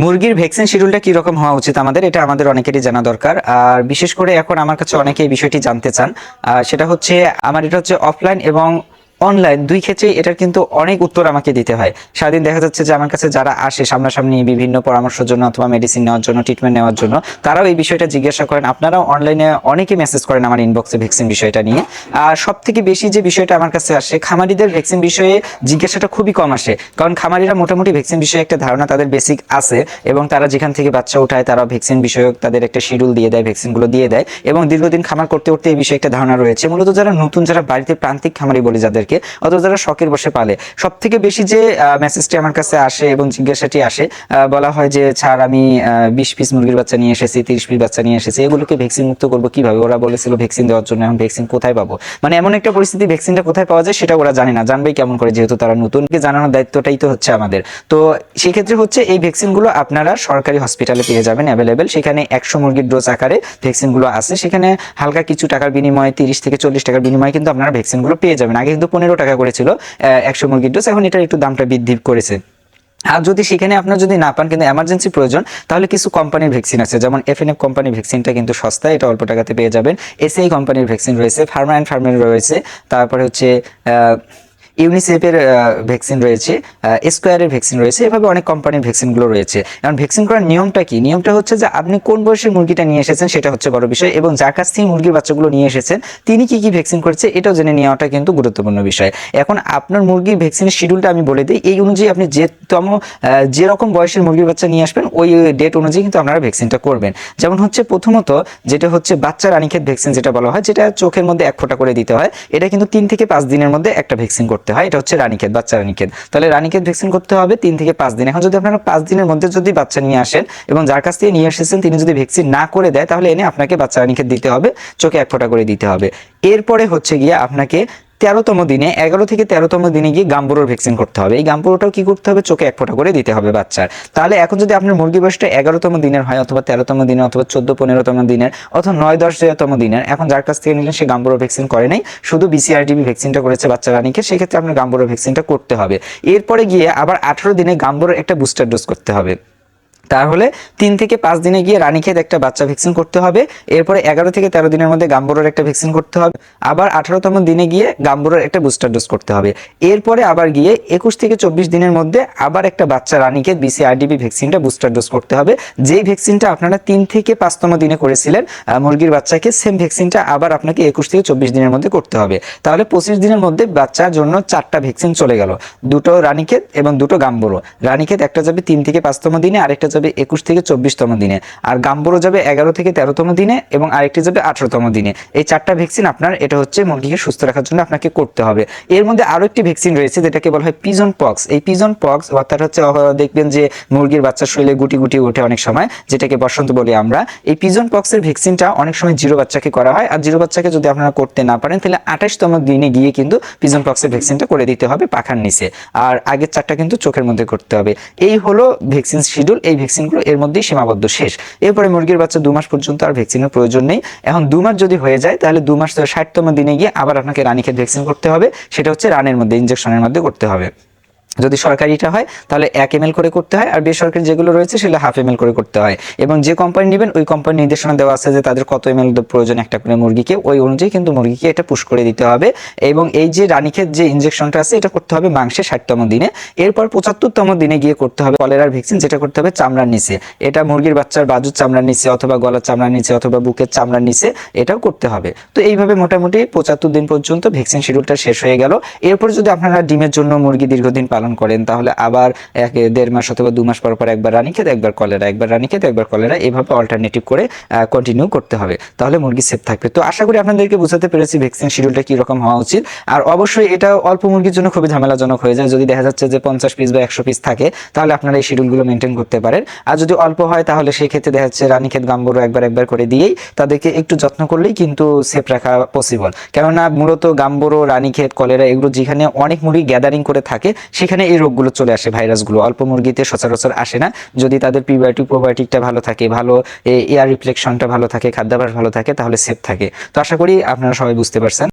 মুরগির ভ্যাকসিন শিডিউলটা কি রকম হওয়া উচিত আমাদের? এটা আমাদের অনেকেরই জানা দরকার। আর বিশেষ করে এখন আমার কাছে অনেকে এই বিষয়টি জানতে চান। সেটা হচ্ছে, আমার এটা হচ্ছে অফলাইন এবং অনলাইন দুই ক্ষেত্রে এটার কিন্তু অনেক উত্তর আমাকে দিতে হয়। সারাদিন দেখা যাচ্ছে যে আমার কাছে যারা আসে সামনাসামনি বিভিন্ন পরামর্শের জন্য অথবা মেডিসিন নেওয়ার জন্য ট্রিটমেন্ট নেওয়ার জন্য, তারাও এই বিষয়টা জিজ্ঞাসা করেন। আপনারাও অনলাইনে অনেকে মেসেজ করেন আমার ইনবক্সে ভ্যাকসিন বিষয়টা নিয়ে। আর সব থেকে বেশি যে বিষয়টা আমার কাছে আসে, খামারিদের ভ্যাকসিন বিষয়ে জিজ্ঞাসাটা খুবই কম আসে। কারণ খামারিরা মোটামুটি ভ্যাকসিন বিষয়ে একটা ধারণা তাদের বেসিক আছে এবং তারা যেখান থেকে বাচ্চা উঠায় তারা ভ্যাকসিন বিষয়ক তাদের একটা শিডিউল দিয়ে দেয় ভ্যাকসিনগুলো দিয়ে দেয় এবং দীর্ঘদিন খামার করতে করতে এই বিষয়ে একটা ধারণা রয়েছে। মূলত যারা নতুন, যারা বাড়িতে প্রান্তিক খামারি বলি যাদেরকে অথবা যারা শখের বসে পালে। সব থেকে বেশি যে মেসেজটি আমার কাছে আসে এবং জিজ্ঞাসাটি আসে বলা হয় যে, ছাড়, আমি বিশ পিস মুরগির বাচ্চা নিয়ে এসেছি, তিরিশ পিস বাচ্চা নিয়ে এসেছি, এগুলোকে ভ্যাকসিন মুক্ত করব কীভাবে? ওরা বলেছিল ভ্যাকসিন দেওয়ার জন্য এখন ভ্যাকসিন কোথায় পাবো? মানে এমন একটা পরিস্থিতি ভ্যাকসিনটা কোথায় পাওয়া যায় সেটা ওরা জানে না। জানবেই কেমন করে, যেহেতু তারা নতুনকে জানানোর দায়িত্বটাই তো হচ্ছে আমাদের। তো সেক্ষেত্রে হচ্ছে, এই ভ্যাকসিনগুলো আপনারা সরকারি হসপিটালে পেয়ে যাবেন অ্যাভেলেবেল সেখানে একশো মুরগির ডোজ আকারে ভ্যাকসিনগুলো আছে। সেখানে হালকা কিছু টাকার বিনিময়ে, তিরিশ থেকে চল্লিশ টাকার বিনিময়ে কিন্তু আপনারা ভ্যাকসিনগুলো পেয়ে যাবেন। আগে কিন্তু পনেরো টাকা করেছিল একশো মুরগির ডোজ এখন এটার একটু দামটা বৃদ্ধি করেছে। আর যদি সেখানে আপনার যদি না পান, কিন্তু এমার্জেন্সি প্রয়োজন, তাহলে কিছু কোম্পানির ভ্যাকসিন আছে। যেমন এফ এফ কোম্পানির ভ্যাকসিনটা কিন্তু সস্তা এটা অল্প টাকাতে পেয়ে যাবেন। এসআই কোম্পানির ভ্যাকসিন রয়েছে ফার্মা অ্যান্ড ফার্মের রয়েছে। তারপরে হচ্ছে ইউনিসেফের ভ্যাকসিন রয়েছে স্কোয়ারের ভ্যাকসিন রয়েছে, এভাবে অনেক কোম্পানির ভ্যাকসিনগুলো রয়েছে। এখন ভ্যাকসিন করার নিয়মটা কি? নিয়মটা হচ্ছে যে আপনি কোন বয়সের মুরগিটা নিয়ে এসেছেন সেটা হচ্ছে বড় বিষয় এবং যার কাছ থেকে মুরগির বাচ্চাগুলো নিয়ে এসেছেন, তিনি কি কি ভ্যাকসিন করেছে এটাও জেনে নেওয়াটা কিন্তু গুরুত্বপূর্ণ বিষয়। এখন আপনার মুরগির ভ্যাকসিনের শিডিউলটা আমি বলে দিই, এই অনুযায়ী আপনি যে তম যেরকম বয়সের মুরগির বাচ্চা নিয়ে আসবেন, ওই ডেট অনুযায়ী কিন্তু আপনারা ভ্যাকসিনটা করবেন। যেমন হচ্ছে প্রথমত যেটা হচ্ছে বাচ্চা রানীক্ষেত ভ্যাকসিন যেটা বলা হয়, যেটা চোখের মধ্যে এক ফোঁটা করে দিতে হয়, এটা কিন্তু তিন থেকে পাঁচ দিনের মধ্যে একটা ভ্যাকসিন করতে হয়, এটা হচ্ছে রানীক্ষেত, বাচ্চা রানীক্ষেত। তাহলে রানীক্ষেত ভ্যাকসিন করতে হবে তিন থেকে পাঁচ দিন। এখন যদি আপনারা পাঁচ দিনের মধ্যে যদি বাচ্চা নিয়ে আসেন এবং যার কাছ থেকে নিয়ে এসেছেন, তিনি যদি ভ্যাকসিন না করে দেয়, তাহলে এনে আপনাকে বাচ্চা রানীক্ষেত দিতে হবে, চোখে এক ফোঁটা করে দিতে হবে। এরপরে হচ্ছে গিয়ে আপনাকে তেরোতম দিনে, এগারো থেকে তেরোতম দিনে গিয়ে গাম্বুরোর ভ্যাকসিন করতে হবে। এই গাম্বুরোটাও কি করতে হবে? চোখে এক ফোঁটা করে দিতে হবে বাচ্চার। তাহলে এখন যদি আপনার মুরগি বয়সটা এগারোতম দিনের হয়, অথবা তেরোতম দিনে, অথবা চোদ্দ, পনেরোতম দিনের, অথবা নয় দশতম দিনের, এখন যার কাছ থেকে নিলেন সে গাম্বুরো ভ্যাকসিন করে নাই, শুধু বিসিআরটিবি ভ্যাকসিনটা করেছে বাচ্চা রানীকে সেক্ষেত্রে আপনার গাম্বুরো ভ্যাকসিনটা করতে হবে। এরপরে গিয়ে আবার আঠারো দিনে গাম্বুরোর একটা বুস্টার ডোজ করতে হবে। তাহলে তিন থেকে পাঁচ দিনে গিয়ে রানীক্ষেত একটা বাচ্চা ভ্যাকসিন করতে হবে। এরপরে এগারো থেকে তেরো দিনের মধ্যে গাম্বুরের একটা ভ্যাকসিন করতে হবে। আবার আঠারোতম দিনে গিয়ে গাম্বুরের একটা বুস্টার ডোজ করতে হবে। এরপরে আবার গিয়ে একুশ থেকে চব্বিশ দিনের মধ্যে আবার একটা বাচ্চা রানীক্ষেত বিসিআরডিবি ভ্যাকসিনটা বুস্টার ডোজ করতে হবে। যেই ভ্যাকসিনটা আপনারা তিন থেকে পাঁচতম দিনে করেছিলেন মুরগির বাচ্চাকে সেম ভ্যাকসিনটা আবার আপনাকে একুশ থেকে চব্বিশ দিনের মধ্যে করতে হবে। তাহলে পঁচিশ দিনের মধ্যে বাচ্চার জন্য চারটা ভ্যাকসিন চলে গেল। দুটো রানীক্ষেত এবং দুটো গাম্বুরো রানীক্ষেত একটা যাবে তিন থেকে পাঁচতম দিনে, আরেকটা যাবে একুশ থেকে চব্বিশতম দিনে। আর গাম্বুরো যাবে এগারো থেকে তেরোতম দিনে এবং আরেকটি যাবে আঠারোতম দিনে। এই চারটা ভ্যাকসিন আপনার, এটা হচ্ছে মুরগিকে সুস্থ রাখার জন্য আপনাকে করতে হবে। এর মধ্যে আরও একটি ভ্যাকসিন রয়েছে, যেটাকে বলা হয় পিজন পক্স। এই পিজন পক্স অর্থাৎ হচ্ছে দেখবেন যে মুরগির বাচ্চার শরীরে গুটি গুটি ওঠে অনেক সময়, যেটাকে বসন্ত বলি আমরা। এই পিজন পক্সের ভ্যাকসিনটা অনেক সময় জিরো বাচ্চাকে করা হয়। আর জিরো বাচ্চাকে যদি আপনারা করতে না পারেন, তাহলে আঠাশতম দিনে গিয়ে কিন্তু পিজন পক্সের ভ্যাকসিনটা করে দিতে হবে পাখার নিচে। আর আগের চারটা কিন্তু চোখের মধ্যে করতে হবে। এই হলো ভ্যাকসিন শিডিউল, এই ভ্যাকসিনগুলো এর মধ্যেই সীমাবদ্ধ শেষ। এরপরে মুরগির বাচ্চা দু মাস পর্যন্ত আর ভ্যাকসিনের প্রয়োজন নেই। এখন দু মাস যদি হয়ে যায়, তাহলে দু মাস ষাটতম দিনে গিয়ে আবার আপনাকে রানীক্ষেত ভ্যাকসিন করতে হবে। সেটা হচ্ছে রানের মধ্যে ইনজেকশনের মধ্যে করতে হবে। যদি সরকারিটা হয়, তাহলে এক এম করে করতে হয়, আর বেসরকারি যেগুলো রয়েছে সেগুলো হাফ এম করে করতে হয়। এবং যে কোম্পানি নেবেন, ওই কোম্পানির নির্দেশনা দেওয়া আছে যে তাদের কত এম প্রয়োজন একটা করে মুরগিকে, ওই অনুযায়ী কিন্তু মুরগিকে এটা পুশ করে দিতে হবে। এবং এই যে রানীক্ষেত যে ইনজেকশনটা আছে, এটা করতে হবে মাংসে ষাটতম দিনে। এরপর পঁচাত্তরতম দিনে গিয়ে করতে হবে কলেরার ভ্যাকসিন, যেটা করতে হবে চামড়ার নিচে। এটা মুরগির বাচ্চার বাজুর চামড়ার নিচে অথবা গলার চামড়ার নিচে অথবা বুকের চামড়ার নিচে, এটাও করতে হবে। তো এইভাবে মোটামুটি পঁচাত্তর দিন পর্যন্ত ভ্যাকসিন শিডিউলটা শেষ হয়ে গেল। এরপর যদি আপনারা ডিমের জন্য মুরগি দীর্ঘদিন পালন করেন, তাহলে আবার এক দেড় মাস অথবা দু মাস পর পর একবার রানীক্ষেত একবার কলেরা, একবার রানীক্ষেত একবার কলেরা এইভাবে অল্টারনেটিভ করে কন্টিনিউ করতে হবে। তাহলে মুরগি সেফ থাকবে। তো আশা করি আপনাদেরকে বোঝাতে পেরেছি ভ্যাকসিন শিডিউলটা কি রকম হওয়া উচিত। আর অবশ্যই এটা অল্প মুরগির জন্য খুবই ঝামেলাজনক হয়ে যায়। যদি দেখা যাচ্ছে যে পঞ্চাশ পিস বা একশো পিস থাকে, তাহলে আপনারা এই শিডিউলগুলো মেনটেন করতে পারেন। আর যদি অল্প হয়, তাহলে সেই ক্ষেত্রে দেখা যাচ্ছে রানী রানীক্ষেত গাম্বুরো একবার একবার করে দিয়েই তাদেরকে একটু যত্ন করলেই কিন্তু সেফ রাখা পসিবল কেননা মূলত গাম্বুরো রানীক্ষেত কলেরা, এগুলো যেখানে অনেক মুরগি গ্যাদারিং করে থাকে, সেখানে এই রোগগুলো চলে আসে, ভাইরাসগুলো। অল্প মুরগিতে সচরাচর আসে না। যদি তাদের প্রিবায়োটিক প্রোবায়োটিকটা ভালো থাকে, ভালো এয়ার রিফ্লেকশনটা ভালো থাকে, খাদ্যাভাস ভালো থাকে, তাহলে সেফ থাকে। তো আশা করি আপনারা সবাই বুঝতে পারছেন।